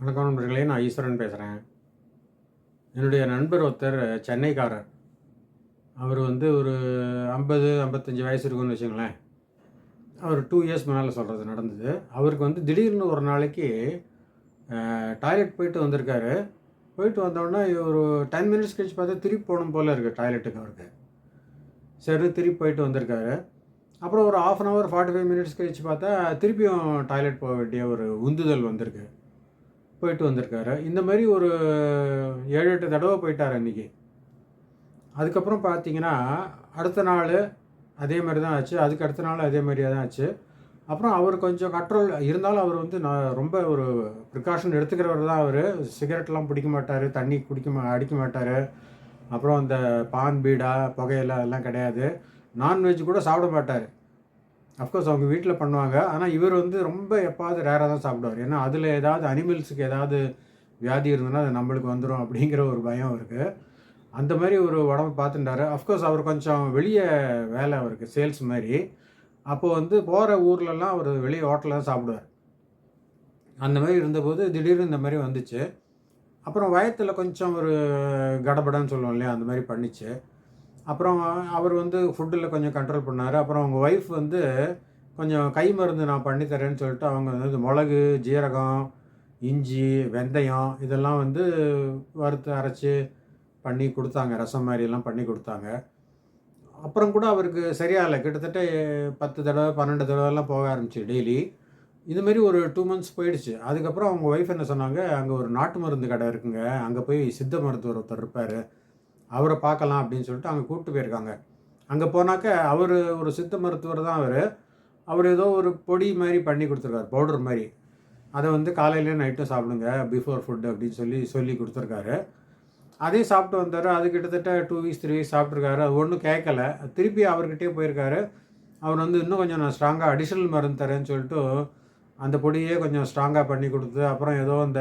வணக்கம் நண்பர்களே நான் ஈஸ்வரன் பேசுகிறேன் என்னுடைய நண்பர் ஒருத்தர் சென்னைக்காரர். அவர் வந்து ஒரு ஐம்பது ஐம்பத்தஞ்சு வயசு இருக்குன்னு வச்சுங்களேன் அவர் டூ இயர்ஸ் முன்னால் சொல்கிறது நடந்தது. அவருக்கு வந்து திடீர்னு ஒரு நாளைக்கு டாய்லெட் போயிட்டு வந்திருக்காரு. போயிட்டு வந்தோடனே ஒரு டென் மினிட்ஸ் கழிச்சு பார்த்தா திருப்பி போகணும் போல் இருக்குது டாய்லெட்டுக்கு அவருக்கு. சரி திருப்பி போயிட்டு வந்திருக்காரு. அப்புறம் ஒரு half an hour forty five minutes கழிச்சு பார்த்தா திருப்பியும் டாய்லெட் போக வேண்டிய ஒரு உந்துதல் வந்திருக்கு. போயிட்டு வந்திருக்காரு. இந்த மாதிரி ஒரு ஏழு எட்டு தடவை போயிட்டார் அன்றைக்கி அதுக்கப்புறம் பார்த்தீங்கன்னா அடுத்த நாள் அதே மாதிரி தான் ஆச்சு. அதுக்கு அடுத்த நாள் அதே மாதிரியே தான் ஆச்சு. அப்புறம் அவர் கொஞ்சம் கண்ட்ரோல் இருந்தாலும் அவர் வந்து நான் ரொம்ப ஒரு ப்ரிகாஷன் எடுத்துக்கிறவர் தான் அவர். சிகரெட்லாம் பிடிக்க மாட்டார் தண்ணி குடிக்க மா அடிக்க மாட்டார். அப்புறம் அந்த பான் பீடா புகையெல்லாம் அதெல்லாம் கிடையாது. நான்வெஜ் கூட சாப்பிட மாட்டார். அஃப்கோர்ஸ் அவங்க வீட்டில் பண்ணுவாங்க. ஆனால் இவர் வந்து ரொம்ப எப்பாவது ரேராக தான் சாப்பிடுவார். ஏன்னா அதில் ஏதாவது அனிமல்ஸுக்கு ஏதாவது வியாதி இருந்ததுன்னா அது நம்மளுக்கு வந்துடும் அப்படிங்கிற ஒரு பயம் இருக்குது அந்த மாதிரி ஒரு உடம்பு பார்த்துட்டாரு. அஃப்கோர்ஸ் அவர் கொஞ்சம் வெளியே வேலை அவருக்கு சேல்ஸ் மாதிரி. அப்போது வந்து போகிற ஊர்லலாம் அவர் வெளியே ஹோட்டலில் தான் சாப்பிடுவார். அந்த மாதிரி இருந்தபோது திடீர்னு இந்த மாதிரி வந்துச்சு. அப்புறம் வயத்தில் கொஞ்சம் ஒரு கடபடன்னு சொல்லுவோம் இல்லையா அந்த மாதிரி பண்ணிச்சு. அப்புறம் அவர் வந்து ஃபுட்டில் கொஞ்சம் கண்ட்ரோல் பண்ணார். அப்புறம் அவங்க ஒய்ஃப் வந்து கொஞ்சம் கை மருந்து நான் பண்ணித்தரேன்னு சொல்லிட்டு அவங்க வந்து மிளகு ஜீரகம் இஞ்சி வெந்தயம் இதெல்லாம் வந்து வறுத்து அரைச்சி பண்ணி கொடுத்தாங்க. ரசம் மாதிரிலாம் பண்ணி கொடுத்தாங்க. அப்புறம் கூட அவருக்கு சரியாகலை. கிட்டத்தட்ட பத்து தடவை பன்னெண்டு தடவைலாம் போக ஆரம்பிச்சு டெய்லி இதுமாரி ஒரு டூ மந்த்ஸ் போயிடுச்சு. அதுக்கப்புறம் அவங்க ஒய்ஃப் என்ன சொன்னாங்க அங்கே ஒரு நாட்டு மருந்து கடை இருக்குங்க. அங்கே போய் சித்த மருத்துவர் ஒருத்தர் இருப்பார். அவரை பார்க்கலாம் அப்படின்னு சொல்லிட்டு அங்கே கூப்பிட்டு போயிருக்காங்க. அங்கே போனாக்க அவர் ஒரு சித்த மருத்துவர் தான் அவர். அவர் ஏதோ ஒரு பொடி மாதிரி பண்ணி கொடுத்துருக்காரு பவுடர் மாதிரி. அதை வந்து காலையிலே நைட்டும் சாப்பிடுங்க பிஃபோர் ஃபுட் அப்படின்னு சொல்லி சொல்லி கொடுத்துருக்காரு. அதையும் சாப்பிட்டு வந்தார். அது கிட்டத்தட்ட டூ வீக்ஸ் த்ரீ வீக்ஸ் சாப்பிட்ருக்காரு அது ஒன்றும் கேட்கல. திருப்பி அவர்கிட்டே போயிருக்காரு. அவர் வந்து இன்னும் கொஞ்சம் நான் ஸ்ட்ராங்காக அடிஷ்னல் மருந்து தரேன்னு சொல்லிட்டு அந்த பொடியே கொஞ்சம் ஸ்ட்ராங்காக பண்ணி கொடுத்து அப்புறம் ஏதோ அந்த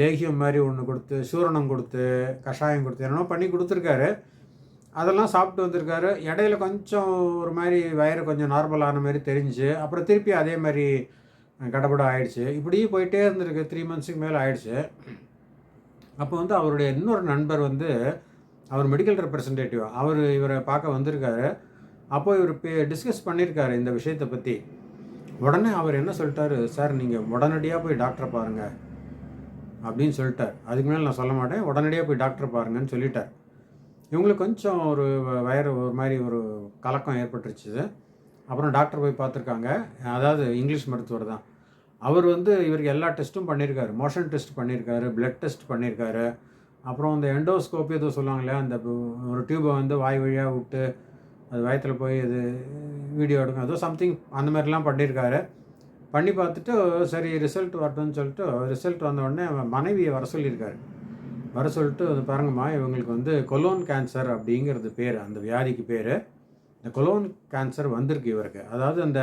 லேகியம் மாதிரி ஒன்று கொடுத்து சூரணம் கொடுத்து கஷாயம் கொடுத்து என்னென்னோ பண்ணி கொடுத்துருக்காரு. அதெல்லாம் சாப்பிட்டு வந்திருக்காரு. இடையில கொஞ்சம் ஒரு மாதிரி வயிறு கொஞ்சம் நார்மலான மாதிரி தெரிஞ்சு அப்புறம் திருப்பி அதே மாதிரி கடப்பட ஆயிடுச்சு. இப்படி போயிட்டே இருந்திருக்கு. த்ரீ மந்த்ஸுக்கு மேலே ஆயிடுச்சு. அப்போ வந்து அவருடைய இன்னொரு நண்பர் வந்து அவர் மெடிக்கல் ரெப்ரசன்டேட்டிவ் அவர் இவரை பார்க்க வந்திருக்காரு. அப்போ இவர் டிஸ்கஸ் பண்ணியிருக்காரு இந்த விஷயத்தை பற்றி உடனே அவர் என்ன சொல்லிட்டாரு? சார் நீங்கள் உடனடியாக போய் டாக்டரை பாருங்கள் அப்படின்னு சொல்லிட்டார். அதுக்கு மேலே நான் சொல்ல மாட்டேன். உடனடியாக போய் டாக்டர் பாருங்கன்னு சொல்லிட்டார். இவங்களுக்கு கொஞ்சம் ஒரு வயறு ஒரு மாதிரி ஒரு கலக்கம் ஏற்பட்டுருச்சு. அப்புறம் டாக்டர் போய் பார்த்துருக்காங்க. அதாவது இங்கிலீஷ் மருத்துவர் தான். அவர் வந்து இவருக்கு எல்லா டெஸ்ட்டும் பண்ணியிருக்காரு மோஷன் டெஸ்ட் பண்ணியிருக்காரு பிளட் டெஸ்ட் பண்ணியிருக்காரு அப்புறம் அந்த எண்டோஸ்கோப்பி ஏதோ சொல்லுவாங்களே அந்த ஒரு டியூப்பை வந்து வாய் வழியாக விட்டு அது வயத்தில் போய் இது வீடியோ எடுக்கும். ஏதோ சம்திங் அந்த மாதிரிலாம் பண்ணியிருக்காரு பண்ணி பார்த்துட்டு சரி ரிசல்ட் வரட்டும்னு சொல்லிட்டு ரிசல்ட் வந்த உடனே மனைவியை வர சொல்லியிருக்காரு. வர சொல்லிட்டு அது பாருங்கம்மா இவங்களுக்கு வந்து கொலோன் கேன்சர் அப்படிங்கிறது பேர் அந்த வியாதிக்கு பேர். இந்த கொலோன் கேன்சர் வந்திருக்கு இவருக்கு. அதாவது அந்த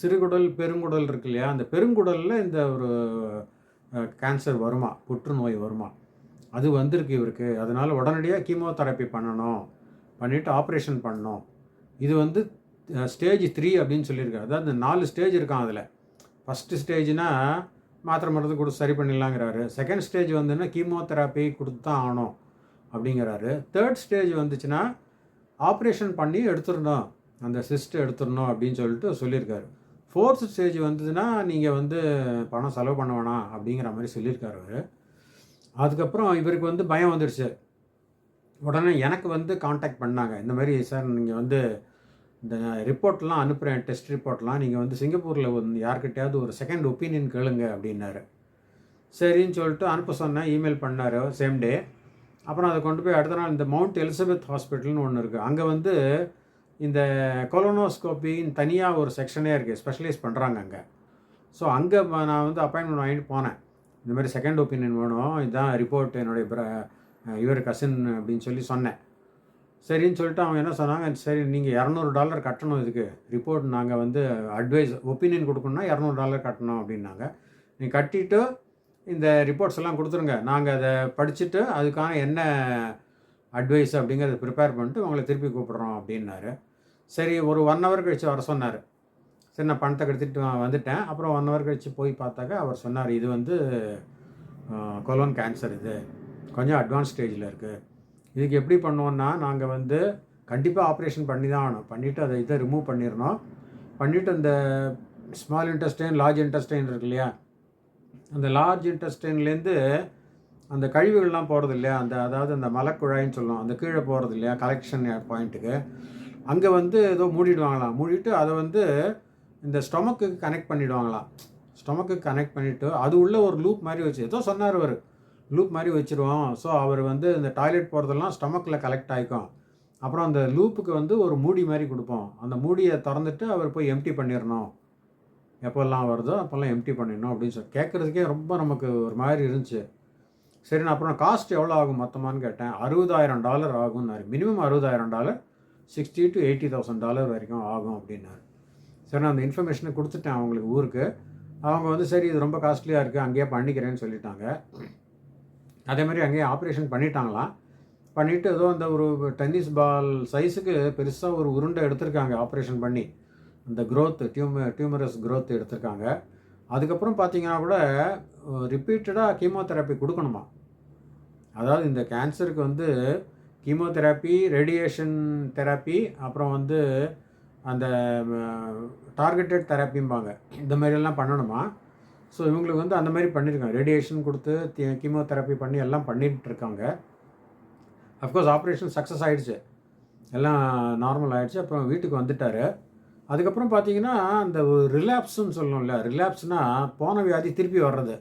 சிறுகுடல் பெருங்குடல் இருக்கு இல்லையா? அந்த பெருங்குடலில் இந்த ஒரு கேன்சர் வருமா? புற்றுநோய் வருமா? அது வந்திருக்கு இவருக்கு. அதனால் உடனடியாக கீமோதெரப்பி பண்ணணும். பண்ணிவிட்டு ஆப்ரேஷன் பண்ணணும். இது வந்து ஸ்டேஜ் த்ரீ அப்படின்னு சொல்லியிருக்காரு. அதாவது நாலு ஸ்டேஜ் இருக்கான் அதில். ஃபஸ்ட்டு ஸ்டேஜ்னால் மாத்திரை மருந்து கொடுத்து சரி பண்ணிடலாங்கிறாரு. செகண்ட் ஸ்டேஜ் வந்துன்னா கீமோதெராப்பி கொடுத்து தான் ஆகணும் அப்படிங்கிறாரு. தேர்ட் ஸ்டேஜ் வந்துச்சுன்னா ஆப்ரேஷன் பண்ணி எடுத்துடணும். அந்த சிஸ்ட் எடுத்துடணும் அப்படின்னு சொல்லிட்டு சொல்லியிருக்காரு. ஃபோர்த் ஸ்டேஜ் வந்ததுன்னா நீங்கள் வந்து பணம் செலவு பண்ண வேணாம் அப்படிங்கிற மாதிரி சொல்லியிருக்காரு அவர். அதுக்கப்புறம் இவருக்கு வந்து பயம் வந்துடுச்சு உடனே எனக்கு வந்து காண்டாக்ட் பண்ணாங்க. இந்த மாதிரி சார் நீங்கள் வந்து இந்த ரிப்போர்ட்லாம் அனுப்புகிறேன் டெஸ்ட் ரிப்போர்ட்லாம். நீங்கள் வந்து சிங்கப்பூரில் வந்து யார்கிட்டையாவது ஒரு செகண்ட் ஒப்பீனியன் கேளுங்க அப்படின்னாரு. சரின்னு சொல்லிட்டு அனுப்ப சொன்னேன் இமெயில் பண்ணார் சேம் டே அப்புறம் அதை கொண்டு போய் அடுத்த நாள் இந்த மவுண்ட் எலிசபெத் ஹாஸ்பிட்டல்னு ஒன்று இருக்குது அங்கே வந்து இந்த கொலோனோஸ்கோப்பின்னு தனியாக ஒரு செக்ஷனே இருக்குது ஸ்பெஷலைஸ் பண்ணுறாங்க அங்கே. ஸோ அங்கே நான் வந்து அப்பாயின்மெண்ட் வாங்கிட்டு போனேன். இந்த மாதிரி செகண்ட் ஒப்பீனியன் வேணும். இதுதான் ரிப்போர்ட் என்னுடைய இவர் கசின் அப்படின்னு சொல்லி சொன்னேன். சரின்னு சொல்லிட்டு அவன் என்ன சொன்னாங்க சரி நீங்கள் இரநூறு டாலர் கட்டணும் இதுக்கு. ரிப்போர்ட் நாங்கள் வந்து அட்வைஸ் ஒப்பீனியன் கொடுக்கணுன்னா இரநூறு டாலர் கட்டணும் அப்படின்னாங்க. நீ கட்டிட்டு இந்த ரிப்போர்ட்ஸ் எல்லாம் கொடுத்துருங்க. நாங்கள் அதை படிச்சுட்டு அதுக்கான என்ன அட்வைஸ் அப்படிங்கிறத ப்ரிப்பேர் பண்ணிட்டு உங்களை திருப்பி கூப்பிட்றோம் அப்படின்னாரு. சரி ஒரு ஒன் ஹவர் கழித்து வர சொன்னார். சரி நான் பணத்தை கெடுத்துட்டு வந்துட்டேன். அப்புறம் ஒன் ஹவர் கழித்து போய் பார்த்தாக்க அவர் சொன்னார் இது வந்து கொலோன் கேன்சர் இது. கொஞ்சம் அட்வான்ஸ் ஸ்டேஜில் இருக்குது இதுக்கு எப்படி பண்ணுவோன்னா நாங்கள் வந்து கண்டிப்பாக ஆப்ரேஷன் பண்ணி தான் ஆகணும். பண்ணிவிட்டு அதை இதை ரிமூவ் பண்ணிடணும். பண்ணிவிட்டு அந்த ஸ்மால் இன்டெஸ்டைன் லார்ஜ் இன்டெஸ்டைன் இருக்கு இல்லையா? அந்த லார்ஜ் இன்டெஸ்டைன்லேருந்து அந்த கழிவுகள்லாம் போகிறது இல்லையா? அந்த அதாவது அந்த மலக்குழாயின்னு சொல்லுவோம். அந்த கீழே போகிறது இல்லையா? கலெக்ஷன் பாயிண்ட்டுக்கு அங்கே வந்து ஏதோ மூடிடுவாங்களாம். மூடிட்டு அதை வந்து இந்த ஸ்டொமக்கு கனெக்ட் பண்ணிவிடுவாங்களாம் ஸ்டொமக்கு கனெக்ட் பண்ணிவிட்டு அது உள்ள ஒரு லூப் மாதிரி வச்சு ஏதோ சொன்னார் அவர். லூப் மாதிரி வச்சுருவோம். ஸோ அவர் வந்து இந்த டாய்லெட் போகிறதெல்லாம் ஸ்டமக்கில் கலெக்ட் ஆகிக்கும் அப்புறம் அந்த லூப்புக்கு வந்து ஒரு மூடி மாதிரி கொடுப்போம். அந்த மூடியை திறந்துட்டு அவர் போய் எம்டி பண்ணிடணும். எப்போல்லாம் வருதோ அப்போல்லாம் எம்டி பண்ணிடணும் அப்படின்னு சொல்லி. கேட்குறதுக்கே ரொம்ப நமக்கு ஒரு மாதிரி இருந்துச்சு. சரி நான் அப்புறம் காஸ்ட் எவ்வளோ ஆகும் மொத்தமானு கேட்டேன். அறுபதாயிரம் டாலர் ஆகும்னாரு. மினிமம் அறுபதாயிரம் dollar sixty to eighty thousand dollar வரைக்கும் ஆகும் அப்படின்னாரு. சரி நான் அந்த இன்ஃபர்மேஷனை கொடுத்துட்டேன் அவங்களுக்கு ஊருக்கு. அவங்க வந்து சரி இது ரொம்ப காஸ்ட்லியாக இருக்குது அங்கேயே பண்ணிக்கிறேன்னு சொல்லிட்டாங்க. அதே மாதிரி அங்கேயே ஆப்ரேஷன் பண்ணிட்டாங்களாம் பண்ணிவிட்டு ஏதோ அந்த ஒரு டென்னிஸ் பால் சைஸுக்கு பெருசாக ஒரு உருண்டை எடுத்திருக்காங்க ஆப்ரேஷன் பண்ணி. அந்த க்ரோத் டியூம டியூமரஸ் க்ரோத் எடுத்திருக்காங்க. அதுக்கப்புறம் பார்த்தீங்கன்னா கூட ரிப்பீட்டடாக கீமோதெரப்பி கொடுக்கணுமா? அதாவது இந்த கேன்சருக்கு வந்து கீமோதெரப்பி ரேடியேஷன் தெரப்பி அப்புறம் வந்து அந்த டார்கெட்டட் தெரப்பிம்பாங்க இந்த மாதிரியெல்லாம் பண்ணணுமா? ஸோ இவங்களுக்கு வந்து அந்த மாதிரி பண்ணியிருக்காங்க ரேடியேஷன் கொடுத்து கீமோதெரப்பி பண்ணி எல்லாம் பண்ணிகிட்ருக்காங்க இருக்காங்க அஃப்கோர்ஸ் ஆப்ரேஷன் சக்ஸஸ் ஆகிடுச்சு எல்லாம் நார்மல் ஆகிடுச்சு அப்புறம் வீட்டுக்கு வந்துட்டார். அதுக்கப்புறம் பார்த்தீங்கன்னா அந்த ஒரு ரிலாப்ஸ்ன்னு சொல்லணும்ல ரிலாப்ஸ்னால் போன வியாதி திருப்பி வர்றது.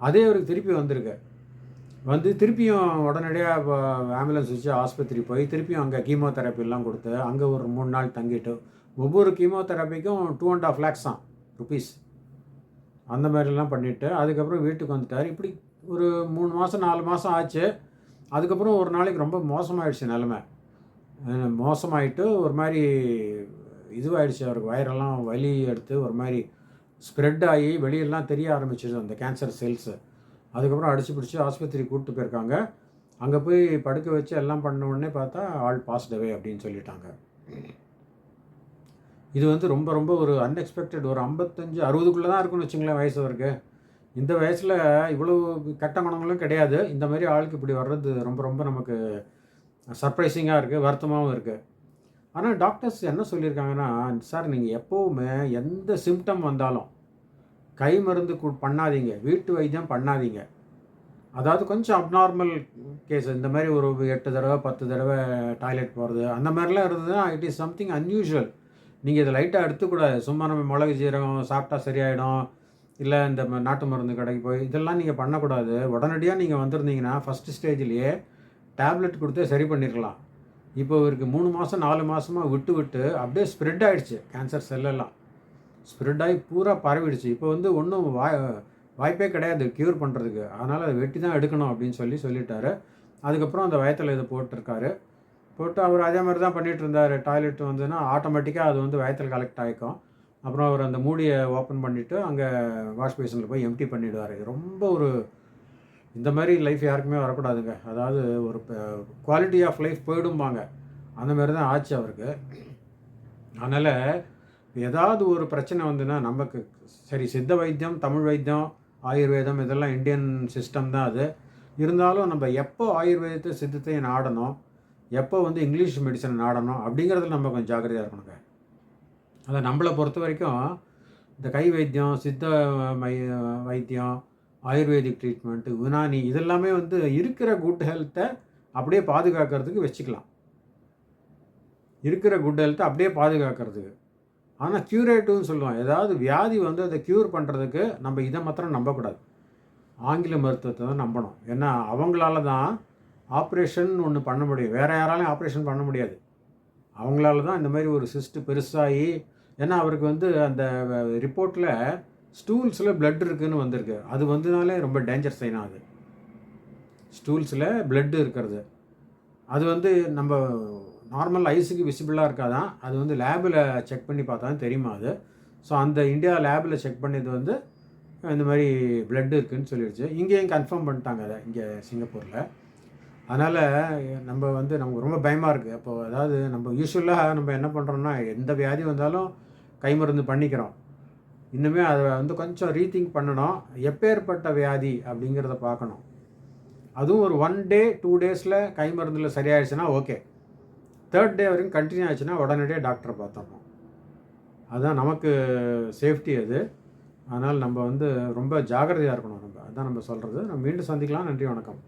அதே அவருக்கு திருப்பி வந்திருக்கு. வந்து திருப்பியும் உடனடியாக ஆம்புலன்ஸ் வச்சு ஆஸ்பத்திரி போய் திருப்பியும் அங்கே கீமோதெரப்பிலாம் கொடுத்து அங்கே ஒரு மூணு நாள் தங்கிட்டு ஒவ்வொரு கீமோதெரப்பிக்கும் டூ அண்ட் ஆஃப் லேக்ஸ் தான் ருபீஸ் அந்த மாதிரிலாம் பண்ணிவிட்டு அதுக்கப்புறம் வீட்டுக்கு வந்துட்டார். இப்படி ஒரு மூணு மாதம் நாலு மாதம் ஆச்சு. அதுக்கப்புறம் ஒரு நாளைக்கு ரொம்ப மோசமாயிடுச்சு நிலமை. மோசமாயிட்டு ஒரு மாதிரி இதுவாகிடுச்சு அவருக்கு வயிறெல்லாம் வலி எடுத்து ஒரு மாதிரி ஸ்ப்ரெட் ஆகி வெளியெல்லாம் தெரிய ஆரம்பிச்சிது அந்த கேன்சர் செல்ஸு அதுக்கப்புறம் அடிச்சு பிடிச்சி ஆஸ்பத்திரி கூப்பிட்டு போயிருக்காங்க. அங்கே போய் படுக்க வச்சு எல்லாம் பண்ண உடனே பார்த்தா ஆள் பாஸ்டவே அப்படின்னு சொல்லிட்டாங்க. இது வந்து ரொம்ப ரொம்ப ஒரு அன்எக்ஸ்பெக்டட் ஒரு ஐம்பத்தஞ்சு அறுபதுக்குள்ளே தான் இருக்குன்னு வச்சுங்களேன் வயசு இருக்குது இந்த வயசில் இவ்வளோ கெட்ட குணங்களும் கிடையாது. இந்த மாதிரி ஆளுக்கு இப்படி வர்றது ரொம்ப ரொம்ப நமக்கு சர்ப்ரைசிங்காக இருக்குது வருத்தமாகவும் இருக்குது ஆனால் டாக்டர்ஸ் என்ன சொல்லியிருக்காங்கன்னா சார் நீங்கள் எப்போவுமே எந்த சிம்டம் வந்தாலும் கை மருந்து கு பண்ணாதீங்க. வீட்டு வைத்தியம் பண்ணாதீங்க. அதாவது கொஞ்சம் அப்நார்மல் கேஸ் இந்த மாதிரி ஒரு எட்டு தடவை பத்து தடவை டாய்லெட் போகிறது அந்த மாதிரிலாம் இருந்ததுன்னா இட் இஸ் சம்திங் அன்யூஷுவல் நீங்கள் இதை லைட்டாக எடுத்துக்கூடாது. சும்மா நம்ம மிளகு சீரகம் சாப்பிட்டா சரியாயிடும். இல்லை இந்த நாட்டு மருந்து கடைக்கு போய் இதெல்லாம் நீங்கள் பண்ணக்கூடாது. உடனடியாக நீங்கள் வந்திருந்தீங்கன்னா ஃபஸ்ட்டு ஸ்டேஜ்லேயே டேப்லெட் கொடுத்தே சரி பண்ணிடலாம் இப்போ இவருக்கு மூணு மாதம் நாலு மாதமாக விட்டு விட்டு அப்படியே ஸ்ப்ரெட் ஆகிடுச்சு கேன்சர் செல்லெல்லாம் ஸ்ப்ரெட் ஆகி பூரா பரவிடுச்சு. இப்போ வந்து ஒன்றும் வாய் வாய்ப்பே கிடையாது க்யூர் பண்ணுறதுக்கு அதனால் அதை வெட்டி தான் எடுக்கணும் அப்படின்னு சொல்லி சொல்லிட்டாரு. அதுக்கப்புறம் அந்த வயத்தில் இதை போட்டிருக்காரு. போட்டு அவர் அதே மாதிரி தான் பண்ணிகிட்டு இருந்தார் டாய்லெட் வந்துன்னா ஆட்டோமேட்டிக்காக அது வந்து வயத்தில் கலெக்ட் ஆகிக்கும் அப்புறம் அவர் அந்த மூடியை ஓப்பன் பண்ணிவிட்டு அங்கே வாஷ் பேஷனில் போய் எம்டி பண்ணிவிடுவார் ரொம்ப ஒரு இந்த மாதிரி லைஃப் யாருக்குமே வரக்கூடாதுங்க. அதாவது ஒரு குவாலிட்டி ஆஃப் லைஃப் போயிடும்பாங்க. அந்த மாதிரி தான் ஆச்சு அவருக்கு. அதனால் ஏதாவது ஒரு பிரச்சனை வந்துன்னா நமக்கு சரி சித்த வைத்தியம் தமிழ் வைத்தியம் ஆயுர்வேதம் இதெல்லாம் இந்தியன் சிஸ்டம் தான் அது. இருந்தாலும் நம்ம எப்போ ஆயுர்வேதத்தை சித்தத்தையும் நாடணும் எப்போ வந்து இங்கிலீஷ் மெடிசன் நாடணும் அப்படிங்கிறதுல நம்ம கொஞ்சம் ஜாக்கிரதையாக இருக்கணுங்க. அதை நம்மளை பொறுத்த வரைக்கும் இந்த கை வைத்தியம் சித்த மை வைத்தியம் ஆயுர்வேதிக் ட்ரீட்மெண்ட்டு யுனானி இதெல்லாமே வந்து இருக்கிற குட் ஹெல்த்தை அப்படியே பாதுகாக்கிறதுக்கு வச்சுக்கலாம். இருக்கிற குட் ஹெல்த்தை அப்படியே பாதுகாக்கிறதுக்கு. ஆனால் க்யூரேட்டிவ்னு சொல்லுவோம் ஏதாவது வியாதி வந்து அதை க்யூர் பண்ணுறதுக்கு நம்ம இதை மாத்திரம் நம்பக்கூடாது. ஆங்கில மருத்துவத்தை தான் நம்பணும். ஏன்னா அவங்களால தான் ஆப்ரேஷன் ஒன்று பண்ண முடியும். வேறு யாராலையும் ஆப்ரேஷன் பண்ண முடியாது. அவங்களால தான் இந்த மாதிரி ஒரு சிஸ்ட்டு பெருசாகி ஏன்னா அவருக்கு வந்து அந்த ரிப்போர்ட்டில் ஸ்டூல்ஸில் பிளட் இருக்குதுன்னு வந்திருக்கு. அது வந்ததுனாலே ரொம்ப டேஞ்சர் சைன் ஆகுது ஸ்டூல்ஸில் பிளட்டு இருக்கிறது. அது வந்து நம்ம நார்மல் ஐஸுக்கு விசிபிளாக இருக்காதான். அது வந்து லேபில் செக் பண்ணி பார்த்தா தான் தெரியுமா அது? ஸோ அந்த இந்தியா லேபில் செக் பண்ணது வந்து இந்த மாதிரி பிளட்டு இருக்குதுன்னு சொல்லிடுச்சு இங்கேயும் கன்ஃபார்ம் பண்ணிட்டாங்க அதை இங்கே சிங்கப்பூரில். அதனால் நம்ம வந்து நமக்கு ரொம்ப பயமாக இருக்குது அப்போது அதாவது நம்ம யூஸ்வலாக நம்ம என்ன பண்ணுறோம்னா எந்த வியாதி வந்தாலும் கை மருந்து பண்ணிக்கிறோம். இன்னுமே அதை வந்து கொஞ்சம் ரீதிங்க் பண்ணணும். எப்பேற்பட்ட வியாதி அப்படிங்கிறத பார்க்கணும். அதுவும் ஒரு ஒன் டே டூ டேஸில் கை மருந்தில் சரியாயிடுச்சுன்னா ஓகே தேர்ட் டே வரைக்கும் கண்டினியூ ஆச்சுன்னா உடனடியாக டாக்டரை பார்த்துடணும். அதுதான் நமக்கு சேஃப்டி அது. அதனால் நம்ம வந்து ரொம்ப ஜாக்கிரதையாக இருக்கணும் நம்ம. அதான் நம்ம சொல்கிறது நம்ம மீண்டும் சந்திக்கலாம். நன்றி வணக்கம்.